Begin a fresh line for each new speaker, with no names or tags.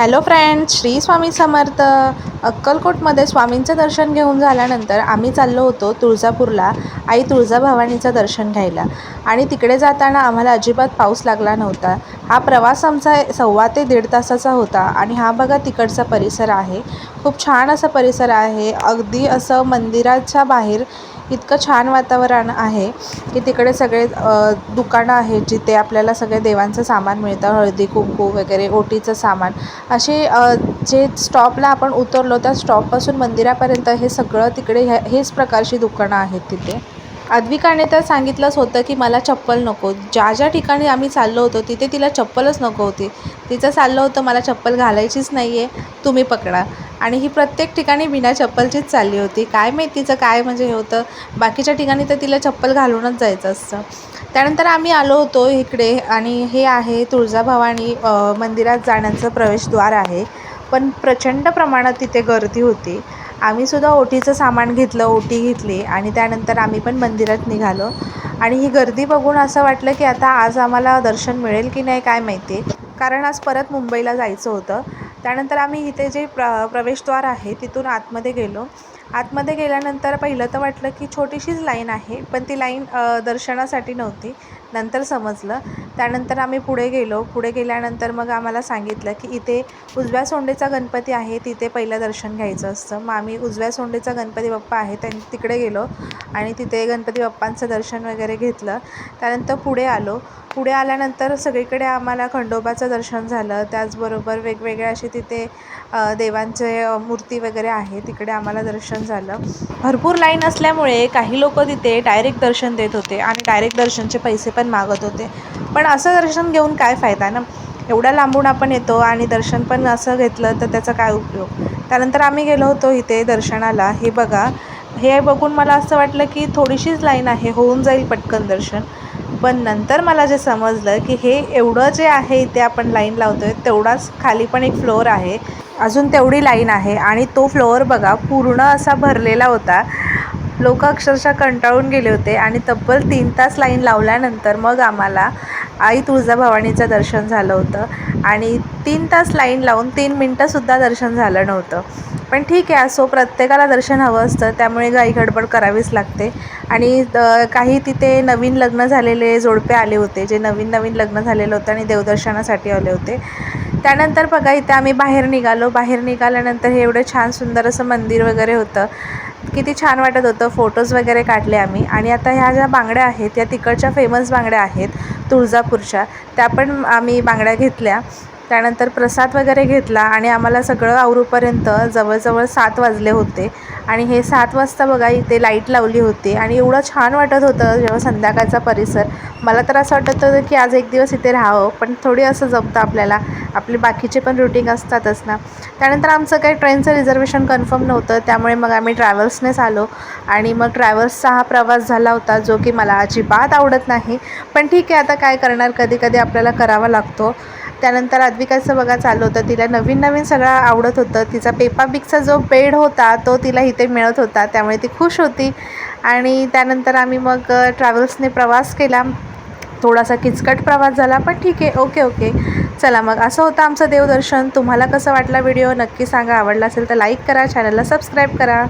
Hello friends Shri Swami Samarth. अक्कलकोटमध्ये स्वामींचं दर्शन घेऊन झाल्यानंतर आम्ही चाललो होतो तुळजापूरला आई तुळजाभवानीचं दर्शन घ्यायला. आणि तिकडे जाताना आम्हाला अजिबात पाऊस लागला नव्हता. हा प्रवास आमचा सव्वा ते दीड तासाचा होता आणि हा बघा तिकडचा परिसर आहे. खूप छान असा परिसर आहे. अगदी असं मंदिराच्या बाहेर इतकं छान वातावरण आहे की तिकडे सगळे दुकानं आहेत जिथे आपल्याला सगळे देवांचं सामान मिळतं हळदी कुंकू वगैरे ओटीचं सामान. असे जे स्टॉपला आपण उतरलो त्या स्टॉपपासून मंदिरापर्यंत हे सगळं तिकडे हे हेच प्रकारची दुकानं आहेत तिथे. अद्विकाने तर सांगितलंच होतं की मला चप्पल नको. ज्या ज्या ठिकाणी आम्ही चाललो होतो तिथे तिला चप्पलच नको होती. तिचं चाललं होतं मला चप्पल घालायचीच नाही आहे तुम्ही पकडा. आणि ही प्रत्येक ठिकाणी बिना चप्पलचीच चालली होती. काय माहीत तिचं काय म्हणजे हे होतं. बाकीच्या ठिकाणी तर तिला चप्पल घालूनच जायचं असतं. त्यानंतर आम्ही आलो होतो इकडे आणि हे आहे तुळजाभवानी मंदिरात जाण्याचं प्रवेशद्वार आहे. पण प्रचंड प्रमाणात तिथे गर्दी होती. आम्हीसुद्धा ओटीचं सामान घेतलं ओटी घेतली आणि त्यानंतर आम्ही पण मंदिरात निघालो. आणि ही गर्दी बघून असं वाटलं की आता आज आम्हाला दर्शन मिळेल की नाही काय माहिती. कारण आज परत मुंबईला जायचं होतं. त्यानंतर आम्ही इथे जे प्र प्रवेशद्वार आहे तिथून आतमध्ये गेलो. आतमध्ये गेल्यानंतर पहिलं तर वाटलं की छोटीशीच लाईन आहे पण ती लाईन दर्शनासाठी नव्हती. नंतर समजलं. त्यानंतर आम्ही पुढे गेलो. पुढे गेल्यानंतर मग आम्हाला सांगितलं की इथे उजव्या सोंडेचा गणपती आहे तिथे पहिलं दर्शन घ्यायचं असतं. मग आम्ही उजव्या सोंडेचा गणपती बाप्पा आहे त्यां तिकडे गेलो आणि तिथे गणपती बाप्पांचं दर्शन वगैरे घेतलं. त्यानंतर पुढे आलो. पुढे आल्यानंतर सगळीकडे आम्हाला खंडोबाचं दर्शन झालं. त्याचबरोबर वेगवेगळ्या असे तिथे देवांचे मूर्ती वगैरे आहे तिकडे आम्हाला दर्शन झालं. भरपूर लाईन असल्यामुळे काही लोक तिथे डायरेक्ट दर्शन देत होते आणि डायरेक्ट दर्शनचे पैसे पण मागत होते. पण असं दर्शन घेऊन काय फायदा ना? एवढ्या लांबून आपण येतो आणि दर्शन पण असं घेतलं तर त्याचा काय उपयोग? त्यानंतर आम्ही गेलो होतो इथे दर्शनाला. हे बघा हे बघून मला असं वाटलं की थोडीशीच लाईन आहे होऊन जाईल पटकन दर्शन. पण नंतर मला जे समजलं की हे एवढं जे आहे इथे आपण लाईन लावतो आहे तेवढाच खाली पण एक फ्लोअर आहे. अजून तेवढी लाईन आहे आणि तो फ्लोअर बघा पूर्ण असा भरलेला होता. लोक अक्षरशः कंटाळून गेले होते आणि तब्बल तीन तास लाईन लावल्यानंतर मग आम्हाला आई तुळजाभवानीचं दर्शन झालं होतं. आणि तीन तास लाईन लावून तीन मिनटंसुद्धा दर्शन झालं नव्हतं. पण ठीक आहे असो प्रत्येकाला दर्शन हवं असतं त्यामुळे घाई गडबड करावीच लागते. आणि काही तिथे नवीन लग्न झालेले जोडपे आले होते जे नवीन नवीन लग्न झालेलं होतं आणि देवदर्शनासाठी आले होते. त्यानंतर बघा इथे आम्ही बाहेर निघालो. बाहेर निघाल्यानंतर हे एवढं छान सुंदर असं मंदिर वगैरे होतं. किती छान वाटत होतं. फोटोज वगैरे काढले आम्ही. आणि आता ह्या ज्या बांगड्या आहेत या तिकडच्या फेमस बांगड्या आहेत तुळजापूरच्या त्या पण आम्ही बांगड्या घेतल्या. त्यानंतर प्रसाद वगैरे घेतला आणि आम्हाला सगळं आवरूपर्यंत जवळजवळ सात वाजले होते. आणि हे सात वाजता बघा इथे लाइट लावली होती आणि एवढं छान वाटत होतं जेव्हा संध्याकाळचा परिसर. मला तर असं वाटत होतं की आज एक दिवस इथे राहावं पण थोडी असं जमतं आपल्याला. आपले बाकीचे पण रुटीन असतातच ना. त्यानंतर आमचं काही ट्रेनचं रिझर्वेशन कन्फर्म नव्हतं त्यामुळे मग आम्ही ट्रॅव्हल्सनेच आलो. आणि मग ट्रॅव्हल्सचा हा प्रवास झाला होता जो की मला अजिबात आवडत नाही. पण ठीक आहे आता काय करणार? कधी कधी आपल्याला करावा लागतो. त्यानंतर अद्विकाचं बघा चालू होतं. तिला नवीन नवीन सगळं आवडत होतं. तिचा पेपा बिगचा जो बेड होता तो तिला इथे मिळत होता. त्यामुळे ती खुश होती. आणि त्यानंतर आम्ही मग ट्रॅव्हल्सने प्रवास केला. थोडासा किचकट प्रवास झाला पण ठीक आहे. Okay okay. चला मग. असं होतं आमचं देवदर्शन. तुम्हाला कसं वाटला व्हिडिओ? नक्की सांगा. आवडला असेल तर लाईक करा. चॅनलला सबस्क्राईब करा.